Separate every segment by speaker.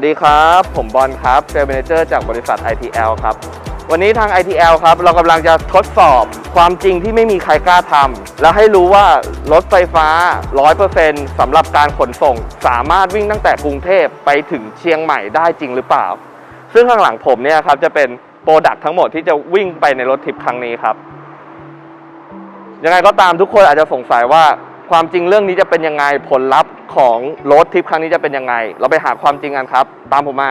Speaker 1: สวัสดีครับ ผมบอลครับเซลล์แมเนเจอร์จากบริษัท ITL ครับ วันนี้ทาง ITL ครับ เรากำลังจะทดสอบความจริงที่ไม่มีใครกล้าทำและให้รู้ว่ารถไฟฟ้า 100%สำหรับการขนส่ง สามารถวิ่งตั้งแต่กรุงเทพไปถึงเชียงใหม่ได้จริงหรือเปล่า ซึ่งข้างหลังผมเนี่ยครับ จะเป็นโปรดักทั้งหมดที่จะวิ่งไปในรถทริปครั้งนี้ครับ ยังไงก็ตามทุกคนอาจจะสงสัยว่า ความจริงเรื่องนี้จะเป็นยังไงผลลัพธ์ของรถทริปครั้งนี้จะเป็นยังไง เราไปหาความจริงกันครับ ตามผมมา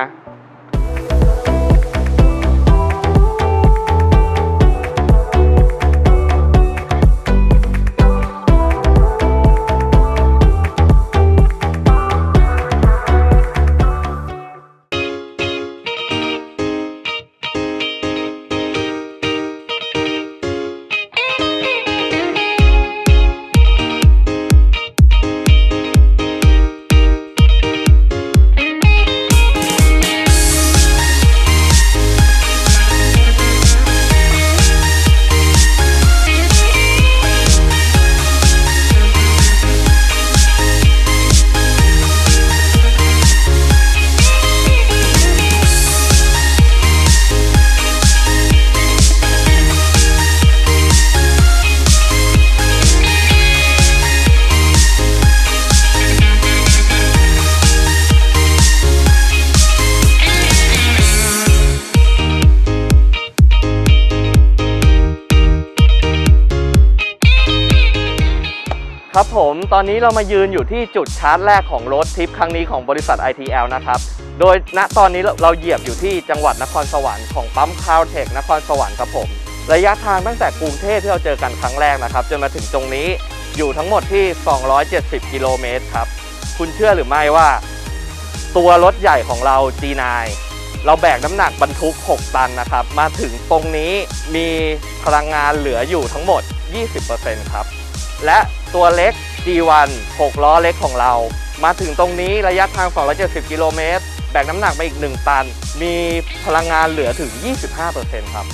Speaker 1: ครับผมตอนนี้เรามายืนอยู่ที่จุดชาร์จแรกของรถทริปครั้งนี้ของบริษัท ITL นะครับ โดยณตอนนี้เราเหยียบอยู่ที่จังหวัดนครสวรรค์ของปั๊มคาวเทคนครสวรรค์ครับผม ระยะทางตั้งแต่กรุงเทพที่เราเจอกันครั้งแรกนะครับ จนมาถึงตรงนี้อยู่ทั้งหมดที่ 270 กิโลเมตรครับ คุณเชื่อหรือไม่ว่า ตัวรถใหญ่ของเรา G9 เราแบกน้ำหนักบรรทุก 6 ตันนะครับ มาถึงตรงนี้มีพลังงานเหลืออยู่ทั้งหมด 20%ครับ และ ตัวเล็ก G1 6 ล้อเล็กของเรา มาถึงตรงนี้ระยะทาง 270 กิโลเมตร แบกน้ำหนักไปอีก 1 ตัน มีพลังงานเหลือถึง 25%ครับ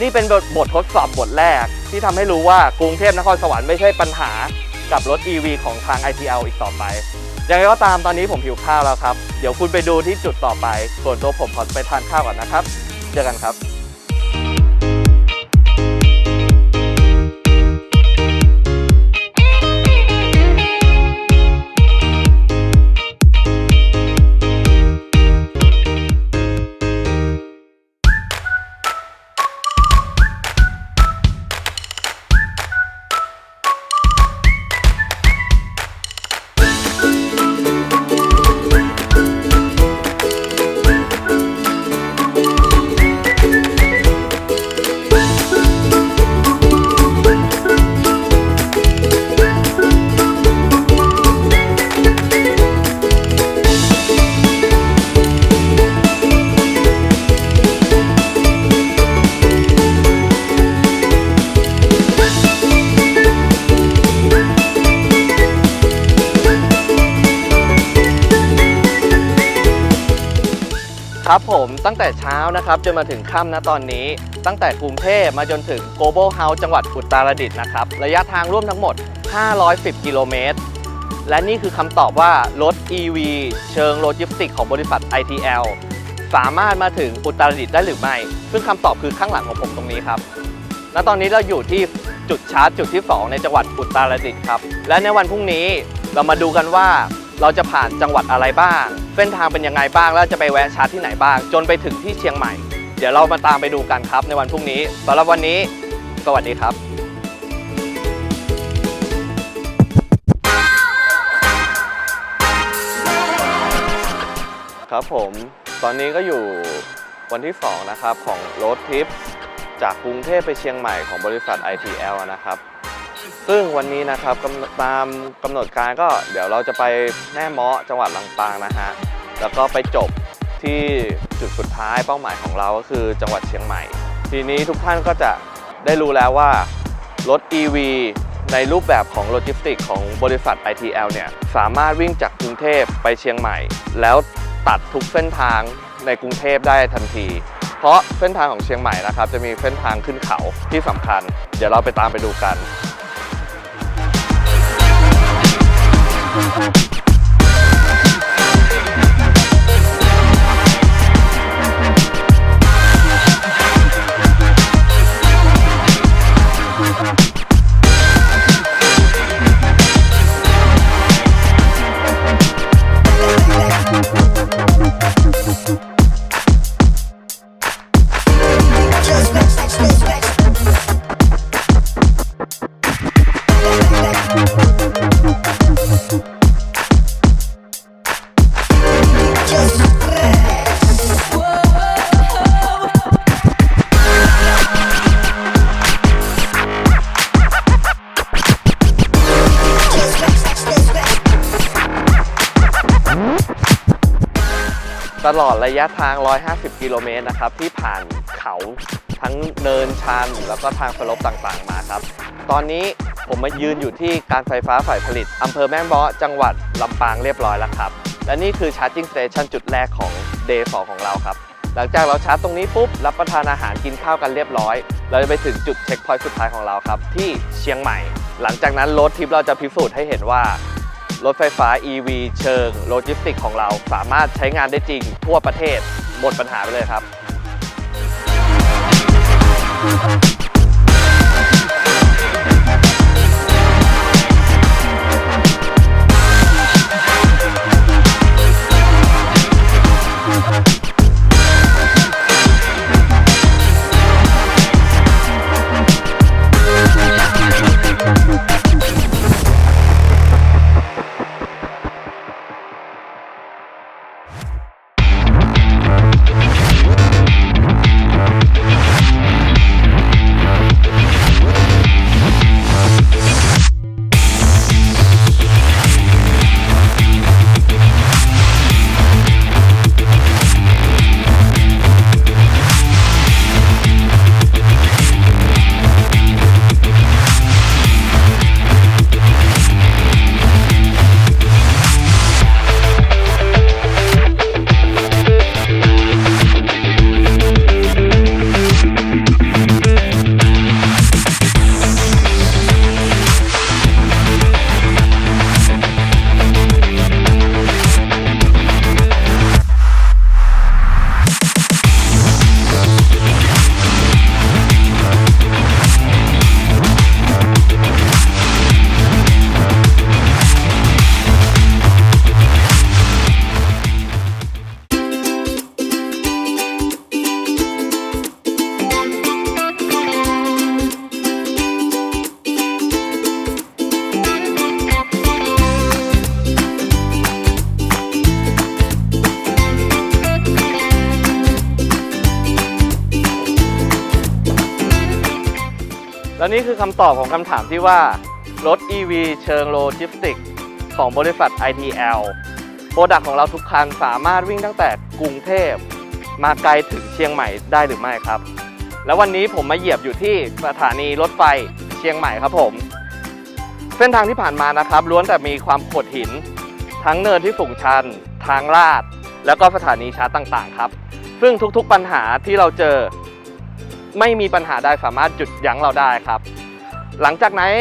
Speaker 1: นี่เป็นบทบททดสอบบทแรก ที่ทำให้รู้ว่ากรุงเทพนครสวรรค์ไม่ใช่ปัญหากับรถ EV ของทาง ITL อีกต่อไป ยังไงก็ตามตอนนี้ผมหิวข้าวแล้วครับ เดี๋ยวคุณไปดูที่จุดต่อไป ส่วนตัวผมขอไปทานข้าวก่อนนะครับ เจอกันครับ ครับผมตั้งแต่เช้านะครับจนมาถึงค่ำนะตอนนี้ ตั้งแต่กรุงเทพมาจนถึง Global House จังหวัดอุตรดิตถ์นะครับ ระยะทางร่วมทั้งหมด 510 กิโลเมตร และนี่คือคำตอบว่ารถ EV เชิงโลจิสติกของบริษัท ITL สามารถมาถึงอุตรดิตถ์ได้หรือไม่ ซึ่งคำตอบคือข้างหลังของผมตรงนี้ครับ ณ ตอนนี้เราอยู่ที่จุดชาร์จจุดที่ 2 ในจังหวัดอุตรดิตถ์ครับ และในวันพรุ่งนี้เรามาดูกันว่า เราจะผ่านจังหวัดอะไรบ้าง เส้นทางเป็นยังไงบ้าง แล้วจะไปแวะชาร์จที่ไหนบ้าง จนไปถึงที่เชียงใหม่ เดี๋ยวเรามาตามไปดูกันครับในวันพรุ่งนี้สำหรับวันนี้ สวัสดีครับครับผมตอนนี้ก็อยู่วันที่ 2 นะครับ ของรถทิปจากกรุงเทพไปเชียงใหม่ของบริษัท ITL นะครับ ซึ่งวันนี้นะครับตามกำหนดการก็เดี๋ยวเราจะไปแม่เมาะจังหวัดลำปางนะฮะแล้วก็ไปจบที่จุดสุดท้ายเป้าหมายของเราก็คือจังหวัดเชียงใหม่ ทีนี้ทุกท่านก็จะได้รู้แล้วว่ารถ EV ในรูปแบบของโลจิสติกของบริษัท ITL เนี่ยสามารถวิ่งจากกรุงเทพไปเชียงใหม่ แล้วตัดทุกเส้นทางในกรุงเทพได้ทันที เพราะเส้นทางของเชียงใหม่นะครับจะมีเส้นทางขึ้นเขาที่สำคัญ เดี๋ยวเราไปตามไปดูกัน
Speaker 2: Thank
Speaker 1: you. ลอดระยะทาง 150 กิโลเมตรนะครับ ที่ผ่านเขาทั้งเนินชันแล้วก็ทางสลบต่างๆมาครับ ตอนนี้ผมมายืนอยู่ที่การไฟฟ้าฝ่ายผลิตอำเภอแม่เมาะจังหวัดลำปางเรียบร้อยแล้วครับ และนี่คือชาร์จิ่งสเตชันจุดแรกของ Day 2ของเราครับ หลังจากเราชาร์จตรงนี้ปุ๊บ รับประทานอาหารกินข้าวกันเรียบร้อย เราจะไปถึงจุดเช็คพอยต์สุดท้ายของเราครับ ที่เชียงใหม่ หลังจากนั้นรถทิปเราจะพิสูจน์ให้เห็นว่า รถไฟฟ้า EV เชิงโลจิสติกของเราสามารถใช้งานได้จริง ทั่วประเทศหมดปัญหาไปเลยครับ นี่คือคำตอบของคำถามที่ว่า รถ EV เชิงโลจิสติกของบริษัท ITL โปรดักของเราทุกคันสามารถวิ่งตั้งแต่กรุงเทพ มาไกลถึงเชียงใหม่ได้หรือไม่ครับ แล้ววันนี้ผมมาเหยียบอยู่ที่สถานีรถไฟเชียงใหม่ครับผม เส้นทางที่ผ่านมานะครับล้วนแต่มีความโขดหิน ทั้งเนินที่สูงชัน ทางลาด แล้วก็สถานีชาร์จต่างๆ ครับ ซึ่งทุกๆปัญหาที่เราเจอ ไม่มีปัญหาใดสามารถหยุดยั้งเราได้ครับ หลังจากนั้น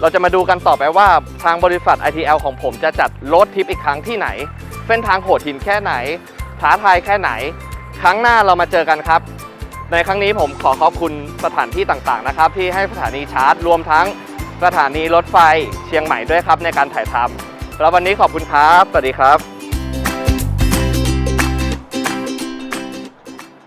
Speaker 1: เราจะมาดูกันต่อไปว่าทางบริษัท ITL ของผมจะจัดรถทิปอีกครั้งที่ไหน เส้นทางโหดหินแค่ไหน ท้าทายแค่ไหน ครั้งหน้าเรามาเจอกันครับ ในครั้งนี้ผมขอขอบคุณสถานที่ต่างๆนะครับ ที่ให้สถานีชาร์จ รวมทั้งสถานีรถไฟเชียงใหม่ด้วยครับในการถ่ายทำแล้ววันนี้ขอบคุณครับ สวัสดีครับ